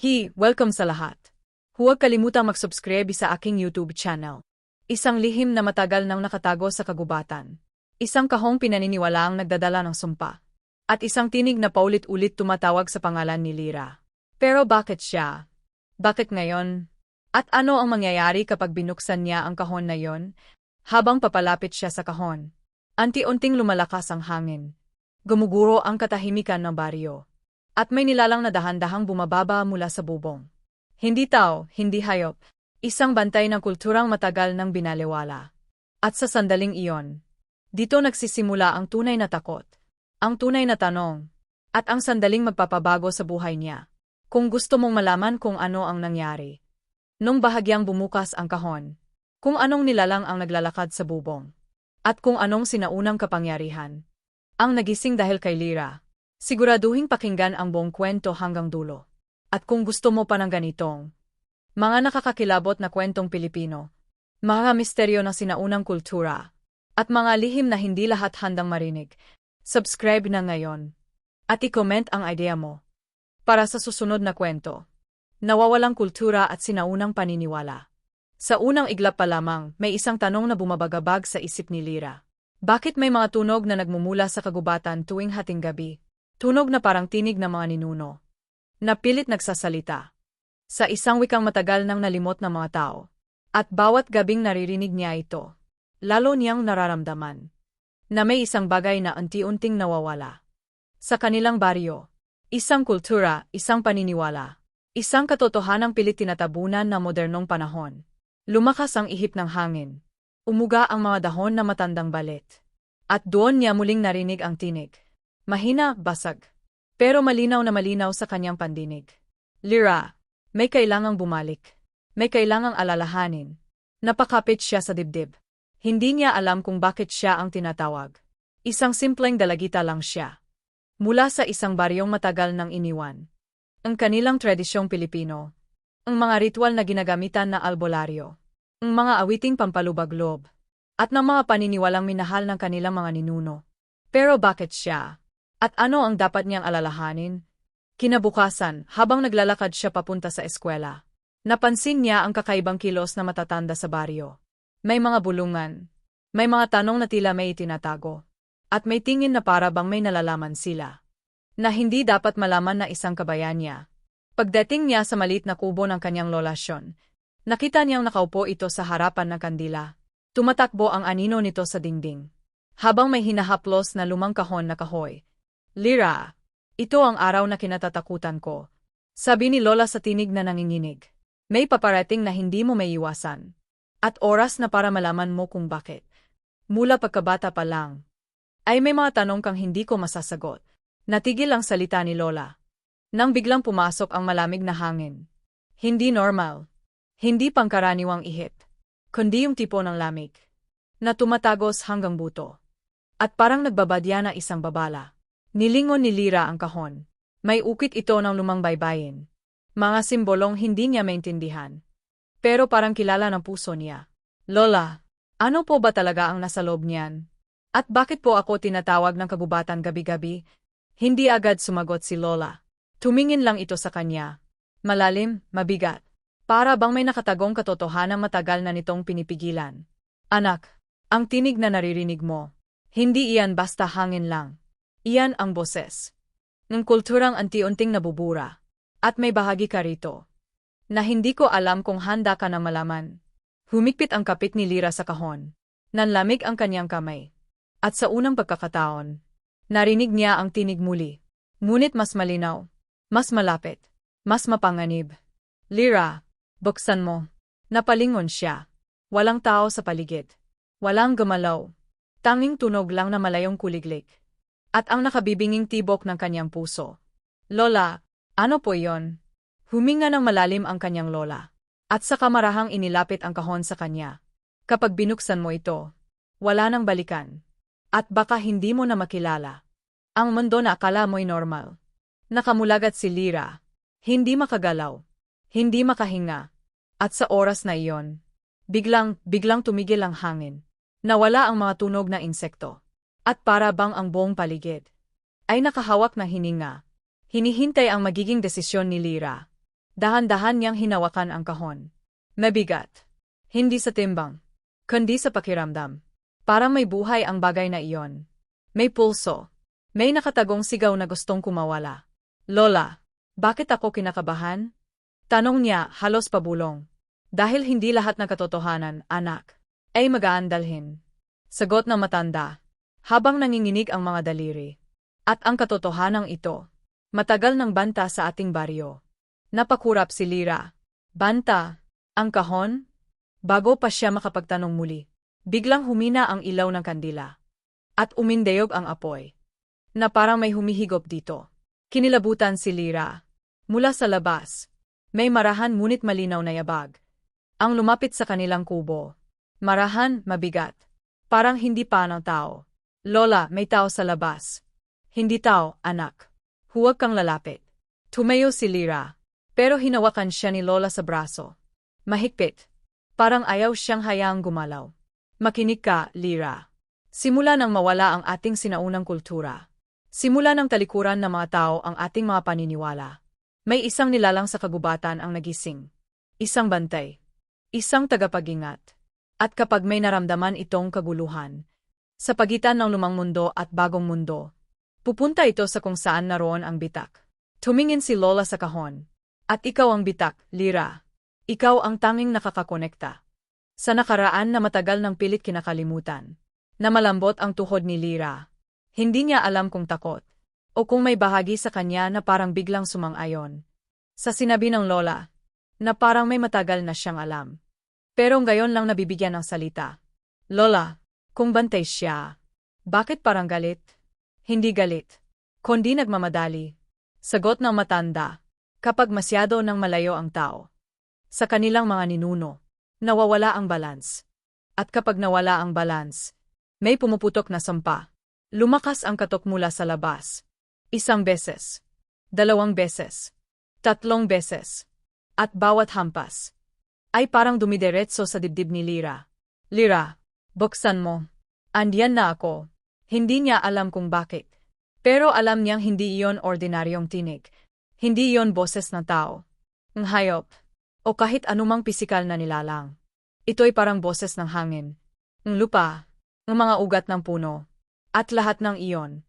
Hi, welcome sa lahat. Huwag kalimutang mag-subscribe sa aking YouTube channel. Isang lihim na matagal nang nakatago sa kagubatan. Isang kahong pinaniniwalaang nagdadala ng sumpa. At isang tinig na paulit-ulit tumatawag sa pangalan ni Lira. Pero bakit siya? Bakit ngayon? At ano ang mangyayari kapag binuksan niya ang kahon na yon? Habang papalapit siya sa kahon. Anti-unting lumalakas ang hangin. Gumuguro ang katahimikan ng baryo. At may nilalang na dahan-dahang bumababa mula sa bubong. Hindi tao, hindi hayop. Isang bantay ng kulturang matagal nang binaliwala. At sa sandaling iyon, dito nagsisimula ang tunay na takot, ang tunay na tanong, at ang sandaling magpapabago sa buhay niya. Kung gusto mong malaman kung ano ang nangyari. Nung bahagyang bumukas ang kahon, kung anong nilalang ang naglalakad sa bubong, at kung anong sinaunang kapangyarihan. Ang nagising dahil kay Lira. Siguraduhin pakinggan ang buong kwento hanggang dulo. At kung gusto mo pa ng ganitong, mga nakakakilabot na kwentong Pilipino, mga misteryo ng sinaunang kultura, at mga lihim na hindi lahat handang marinig, subscribe na ngayon. At i-comment ang idea mo. Para sa susunod na kwento. Nawawalang kultura at sinaunang paniniwala. Sa unang iglap pa lamang, may isang tanong na bumabagabag sa isip ni Lira. Bakit may mga tunog na nagmumula sa kagubatan tuwing hating gabi? Tunog na parang tinig ng mga ninuno. Napilit nagsasalita. Sa isang wikang matagal nang nalimot ng mga tao. At bawat gabing naririnig niya ito. Lalo niyang nararamdaman. Na may isang bagay na unti-unting nawawala. Sa kanilang baryo. Isang kultura, isang paniniwala. Isang katotohanang pilit tinatabunan na modernong panahon. Lumakas ang ihip ng hangin. Umuga ang mga dahon na matandang balit. At doon niya muling narinig ang tinig. Mahina, basag. Pero malinaw na malinaw sa kanyang pandinig. Lira, may kailangang bumalik. May kailangang alalahanin. Napakapit siya sa dibdib. Hindi niya alam kung bakit siya ang tinatawag. Isang simpleng dalagita lang siya. Mula sa isang baryong matagal nang iniwan. Ang kanilang tradisyong Pilipino. Ang mga ritual na ginagamitan na albularyo. Ang mga awiting pampalubag-lob. At ng mga paniniwalang minahal ng kanilang mga ninuno. Pero bakit siya? At ano ang dapat niyang alalahanin? Kinabukasan, habang naglalakad siya papunta sa eskwela, napansin niya ang kakaibang kilos na matatanda sa baryo. May mga bulungan. May mga tanong na tila may itinatago. At may tingin na para bang may nalalaman sila. Na hindi dapat malaman na isang kabayan niya. Pagdating niya sa maliit na kubo ng kanyang lolasyon, nakita niyang nakaupo ito sa harapan ng kandila. Tumatakbo ang anino nito sa dingding. Habang may hinahaplos na lumang kahon na kahoy, Lira, ito ang araw na kinatatakutan ko. Sabi ni Lola sa tinig na nanginginig. May paparating na hindi mo may iwasan. At oras na para malaman mo kung bakit. Mula pagkabata pa lang. Ay may mga tanong kang hindi ko masasagot. Natigil ang salita ni Lola. Nang biglang pumasok ang malamig na hangin. Hindi normal. Hindi pangkaraniwang ihip. Kundi yung tipo ng lamig. Na tumatagos hanggang buto. At parang nagbabadya na isang babala. Nilingon ni Lira ang kahon. May ukit ito ng lumang baybayin. Mga simbolong hindi niya maintindihan. Pero parang kilala ng puso niya. Lola, ano po ba talaga ang nasa loob niyan? At bakit po ako tinatawag ng kagubatan gabi-gabi? Hindi agad sumagot si Lola. Tumingin lang ito sa kanya. Malalim, mabigat. Para bang may nakatagong katotohanan matagal na nitong pinipigilan. Anak, ang tinig na naririnig mo. Hindi iyan basta hangin lang. Iyan ang boses. Ng kulturang anti-unting nabubura. At may bahagi ka rito. Na hindi ko alam kung handa ka na malaman. Humikpit ang kapit ni Lira sa kahon. Nanlamig ang kanyang kamay. At sa unang pagkakataon, narinig niya ang tinig muli. Ngunit mas malinaw. Mas malapit. Mas mapanganib. Lira, buksan mo. Napalingon siya. Walang tao sa paligid. Walang gumalaw. Tanging tunog lang na malayong kuliglik. At ang nakabibinging tibok ng kanyang puso. Lola, ano po yon? Huminga ng malalim ang kanyang lola. At sa kamarahang inilapit ang kahon sa kanya. Kapag binuksan mo ito, wala nang balikan. At baka hindi mo na makilala. Ang mundo na akala mo'y normal. Nakamulagat si Lira. Hindi makagalaw. Hindi makahinga. At sa oras na iyon, biglang, biglang tumigil ang hangin. Nawala ang mga tunog na insekto. At para bang ang buong paligid ay nakahawak ng hininga. Hinihintay ang magiging desisyon ni Lira. Dahan-dahan niyang hinawakan ang kahon. Mabigat. Hindi sa timbang. Kundi sa pakiramdam. Parang may buhay ang bagay na iyon. May pulso. May nakatagong sigaw na gustong kumawala. Lola, bakit ako kinakabahan? Tanong niya, halos pabulong. Dahil hindi lahat ng katotohanan, anak, ay magaandalhin. Sagot ng matanda, habang nanginginig ang mga daliri. At ang katotohanang ito, matagal ng banta sa ating baryo. Napakurap si Lira. Banta, ang kahon? Bago pa siya makapagtanong muli, biglang humina ang ilaw ng kandila. At umindayog ang apoy. Na parang may humihigop dito. Kinilabutan si Lira. Mula sa labas, may marahan ngunit malinaw na yabag. Ang lumapit sa kanilang kubo. Marahan, mabigat. Parang hindi pa ng tao. Lola, may tao sa labas. Hindi tao, anak. Huwag kang lalapit. Tumayo si Lira. Pero hinawakan siya ni Lola sa braso. Mahigpit. Parang ayaw siyang hayaang gumalaw. Makinig ka, Lira. Simula nang mawala ang ating sinaunang kultura. Simula ng talikuran ng mga tao ang ating mga paniniwala. May isang nilalang sa kagubatan ang nagising. Isang bantay. Isang tagapagingat. At kapag may naramdaman itong kaguluhan, sa pagitan ng lumang mundo at bagong mundo, pupunta ito sa kung saan naroon ang bitak. Tumingin si Lola sa kahon. At ikaw ang bitak, Lira. Ikaw ang tanging nakakakonekta. Sa nakaraan na matagal ng pilit kinakalimutan. Na malambot ang tuhod ni Lira. Hindi niya alam kung takot o kung may bahagi sa kanya na parang biglang sumang-ayon. Sa sinabi ng lola, na parang may matagal na siyang alam. Pero ngayon lang nabibigyan ng salita. Lola, kung bantay siya, bakit parang galit? Hindi galit, kundi nagmamadali. Sagot ng matanda, kapag masyado nang malayo ang tao. Sa kanilang mga ninuno, nawawala ang balance. At kapag nawala ang balance, may pumuputok na sampa. Lumakas ang katok mula sa labas. Isang beses. Dalawang beses. Tatlong beses. At bawat hampas. Ay parang dumidiretso sa dibdib ni Lira. Lira, buksan mo. Andiyan na ako. Hindi niya alam kung bakit. Pero alam niyang hindi iyon ordinaryong tinig. Hindi iyon boses ng tao. Ang hayop. O kahit anumang pisikal na nilalang. Ito'y parang boses ng hangin. Ang lupa. Ang mga ugat ng puno. At lahat ng iyon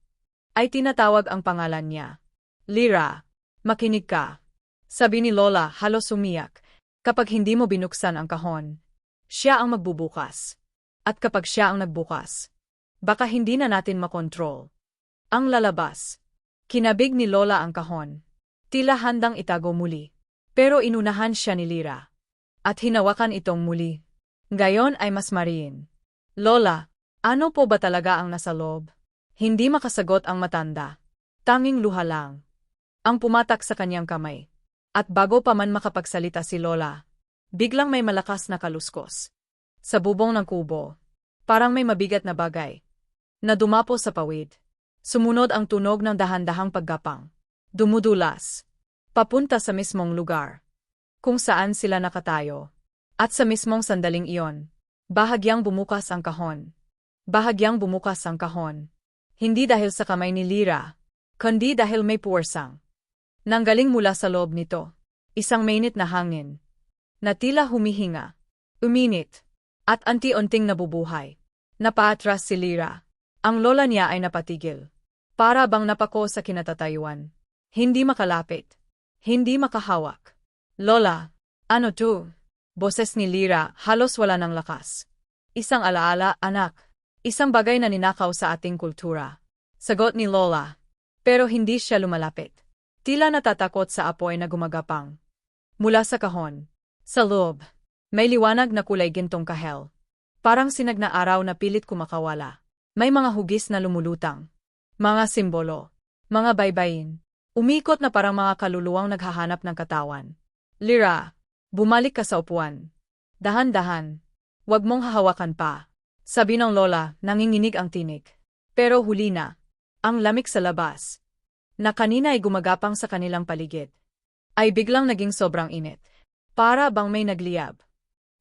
ay tinatawag ang pangalan niya. Lira, makinig ka. Sabi ni Lola halos umiyak. Kapag hindi mo binuksan ang kahon, siya ang magbubukas. At kapag siya ang nagbukas, baka hindi na natin makontrol. Ang lalabas. Kinabig ni Lola ang kahon. Tila handang itago muli. Pero inunahan siya ni Lira. At hinawakan itong muli. Gayon ay mas mariin. Lola, ano po ba talaga ang nasa loob? Hindi makasagot ang matanda. Tanging luha lang. Ang pumatak sa kanyang kamay. At bago pa man makapagsalita si Lola, biglang may malakas na kaluskos. Sa bubong ng kubo, parang may mabigat na bagay. Na dumapo sa pawid. Sumunod ang tunog ng dahan-dahang paggapang. Dumudulas. Papunta sa mismong lugar. Kung saan sila nakatayo. At sa mismong sandaling iyon, bahagyang bumukas ang kahon. Bahagyang bumukas ang kahon. Hindi dahil sa kamay ni Lira, kundi dahil may puwersang. Nanggaling mula sa loob nito, isang mainit na hangin, na tila humihinga, uminit, at anti-unting nabubuhay. Napaatras si Lira. Ang lola niya ay napatigil. Para bang napako sa kinatatayuan. Hindi makalapit. Hindi makahawak. Lola, ano to? Boses ni Lira halos wala ng lakas. Isang alaala, anak. Isang bagay na ninakaw sa ating kultura. Sagot ni Lola. Pero hindi siya lumalapit. Tila natatakot sa apoy na gumagapang. Mula sa kahon. Sa loob. May liwanag na kulay gintong kahel. Parang sinag na araw na pilit kumakawala. May mga hugis na lumulutang. Mga simbolo. Mga baybayin. Umikot na parang mga kaluluwang naghahanap ng katawan. Lira, bumalik ka sa upuan. Dahan-dahan. Huwag mong hahawakan pa. Sabi ng lola, nanginginig ang tinig. Pero huli na. Ang lamig sa labas. Na kanina ay gumagapang sa kanilang paligid. Ay biglang naging sobrang init. Para bang may nagliyab.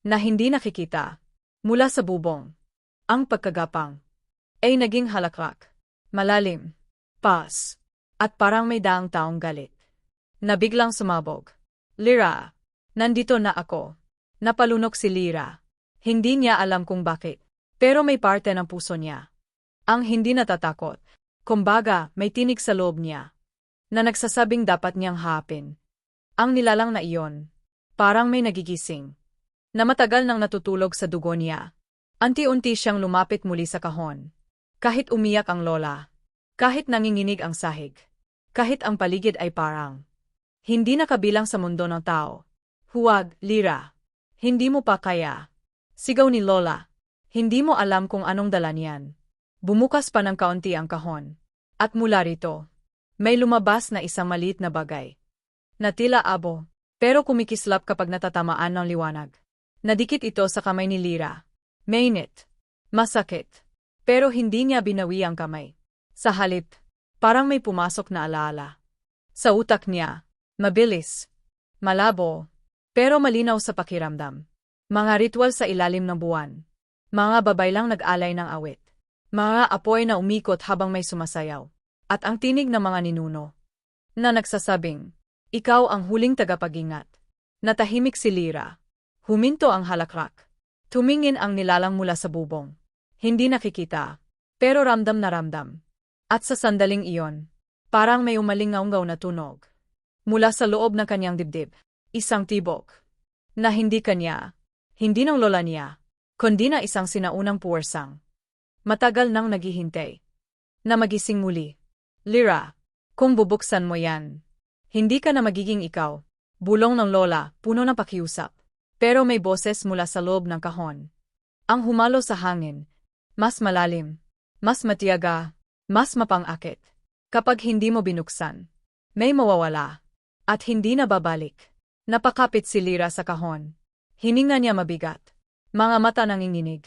Na hindi nakikita. Mula sa bubong. Ang pagkagapang. Ay naging halakrak. Malalim. Pas. At parang may daang taong galit. Na biglang sumabog. Lira, nandito na ako. Napalunok si Lira. Hindi niya alam kung bakit. Pero may parte ng puso niya. Ang hindi natatakot. Kumbaga, may tinig sa loob niya. Na nagsasabing dapat niyang hapin. Ang nilalang na iyon. Parang may nagigising. Na matagal nang natutulog sa dugo niya. Anti-unti siyang lumapit muli sa kahon. Kahit umiyak ang lola. Kahit nanginginig ang sahig. Kahit ang paligid ay parang. Hindi nakabilang sa mundo ng tao. Huwag, Lira. Hindi mo pa kaya. Sigaw ni Lola. Hindi mo alam kung anong dala niyan. Bumukas pa ng kaunti ang kahon. At mula rito, may lumabas na isang maliit na bagay. Na tila abo, pero kumikislap kapag natatamaan ng liwanag. Nadikit ito sa kamay ni Lira. Mainit. Masakit. Pero hindi niya binawi ang kamay. Sa halip, parang may pumasok na alaala. Sa utak niya, mabilis, malabo, pero malinaw sa pakiramdam. Mga ritual sa ilalim ng buwan. Mga babay lang nag-alay ng awit. Mga apoy na umikot habang may sumasayaw. At ang tinig ng mga ninuno. Na nagsasabing, ikaw ang huling tagapagingat. Natahimik si Lira. Huminto ang halakrak. Tumingin ang nilalang mula sa bubong. Hindi nakikita, pero ramdam na ramdam. At sa sandaling iyon, parang may umalingaw na tunog. Mula sa loob ng kanyang dibdib, isang tibok. Na hindi kanya, hindi ng lola niya, kundi na isang sinaunang puwersang. Matagal nang naghihintay. Na magising muli. Lira, kung bubuksan mo yan, hindi ka na magiging ikaw. Bulong ng lola, puno ng pakiusap. Pero may boses mula sa loob ng kahon. Ang humalo sa hangin. Mas malalim. Mas matiyaga. Mas mapangakit. Kapag hindi mo binuksan, may mawawala. At hindi na babalik. Napakapit si Lira sa kahon. Hininga niya mabigat. Mga mata nanginginig.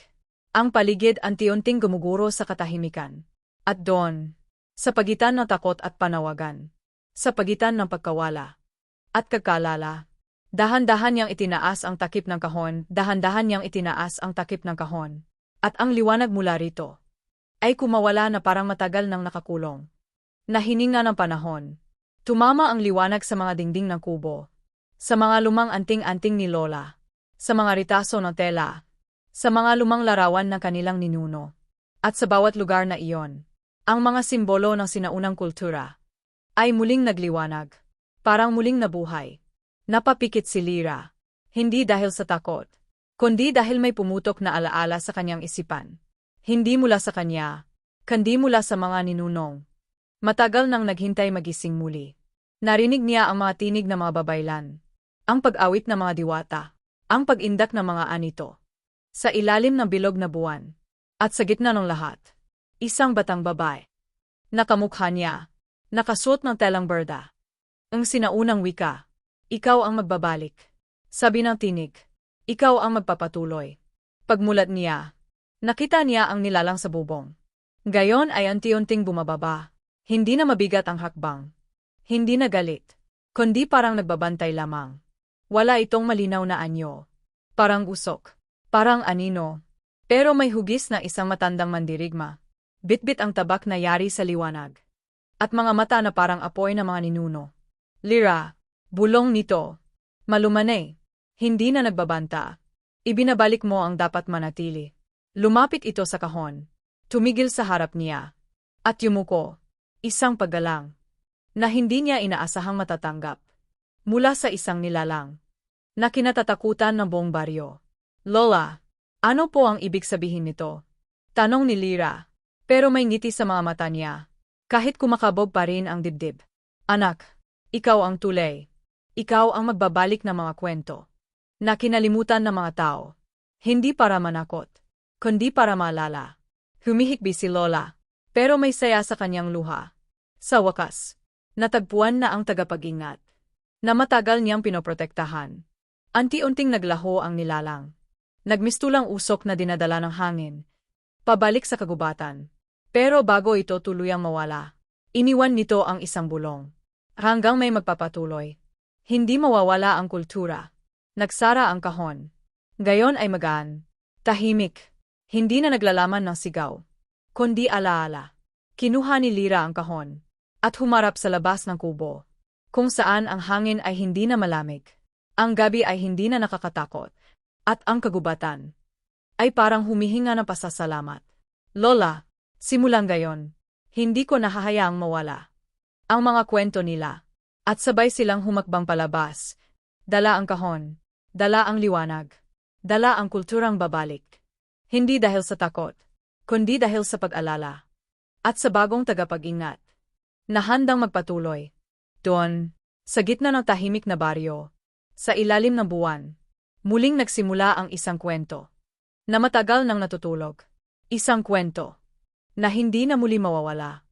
Ang paligid anti-unting gumuguro sa katahimikan. At doon, sa pagitan ng takot at panawagan, sa pagitan ng pagkawala at kagkalala, dahan-dahan niyang itinaas ang takip ng kahon, dahan-dahan niyang itinaas ang takip ng kahon. At ang liwanag mula rito ay kumawala na parang matagal nang nakakulong. Nahininga ng panahon. Tumama ang liwanag sa mga dingding ng kubo, sa mga lumang anting-anting ni Lola, sa mga ritaso ng tela, sa mga lumang larawan ng kanilang ninuno, at sa bawat lugar na iyon. Ang mga simbolo ng sinaunang kultura ay muling nagliwanag, parang muling nabuhay. Napapikit si Lira, hindi dahil sa takot, kundi dahil may pumutok na alaala sa kanyang isipan. Hindi mula sa kanya, kundi mula sa mga ninunong. Matagal nang naghintay magising muli. Narinig niya ang mga tinig ng mga babaylan, ang pag-awit ng mga diwata, ang pag-indak ng mga anito. Sa ilalim ng bilog na buwan, at sa gitna ng lahat, isang batang babae. Nakamukha niya, nakasuot ng telang berda. Ang sinaunang wika, ikaw ang magbabalik. Sabi ng tinig, ikaw ang magpapatuloy. Pagmulat niya, nakita niya ang nilalang sa bubong. Gayon ay anti-unting bumababa. Hindi na mabigat ang hakbang. Hindi na galit, kundi parang nagbabantay lamang. Wala itong malinaw na anyo. Parang usok. Parang anino. Pero may hugis na isang matandang mandirigma. Bitbit ang tabak na yari sa liwanag. At mga mata na parang apoy na mga ninuno. Lira, bulong nito. Malumanay. Hindi na nagbabanta. Ibinabalik mo ang dapat manatili. Lumapit ito sa kahon. Tumigil sa harap niya. At yumuko. Isang paggalang na hindi niya inaasahang matatanggap. Mula sa isang nilalang na kinatatakutan ng buong baryo. Lola, ano po ang ibig sabihin nito? Tanong ni Lira. Pero may ngiti sa mga mata niya. Kahit kumakabog pa rin ang dibdib. Anak, ikaw ang tulay. Ikaw ang magbabalik ng mga kwento. Na kinalimutan ng mga tao. Hindi para manakot. Kundi para maalala. Humihikbi si Lola. Pero may saya sa kanyang luha. Sa wakas, Natagpuan na ang tagapag-ingat, na matagal niyang pinoprotektahan. Anti-unting naglaho ang nilalang. Nagmistulang usok na dinadala ng hangin. Pabalik sa kagubatan. Pero bago ito tuluyang mawala, iniwan nito ang isang bulong. Hanggang may magpapatuloy. Hindi mawawala ang kultura. Nagsara ang kahon. Gayon ay magaan. Tahimik. Hindi na naglalaman ng sigaw. Kundi alaala. Kinuha ni Lira ang kahon at humarap sa labas ng kubo, kung saan ang hangin ay hindi na malamig. Ang gabi ay hindi na nakakatakot. At ang kagubatan ay parang humihinga ng pasasalamat. Lola, simulan gayon. Hindi ko nahahayaang mawala. Ang mga kwento nila. At sabay silang humakbang palabas. Dala ang kahon. Dala ang liwanag. Dala ang kulturang babalik. Hindi dahil sa takot, kundi dahil sa pag-alala. At sa bagong tagapag-ingat. Na handang magpatuloy. Doon, sa gitna ng tahimik na baryo, sa ilalim ng buwan, muling nagsimula ang isang kwento. Na matagal nang natutulog. Isang kwento. Na hindi na muli mawawala.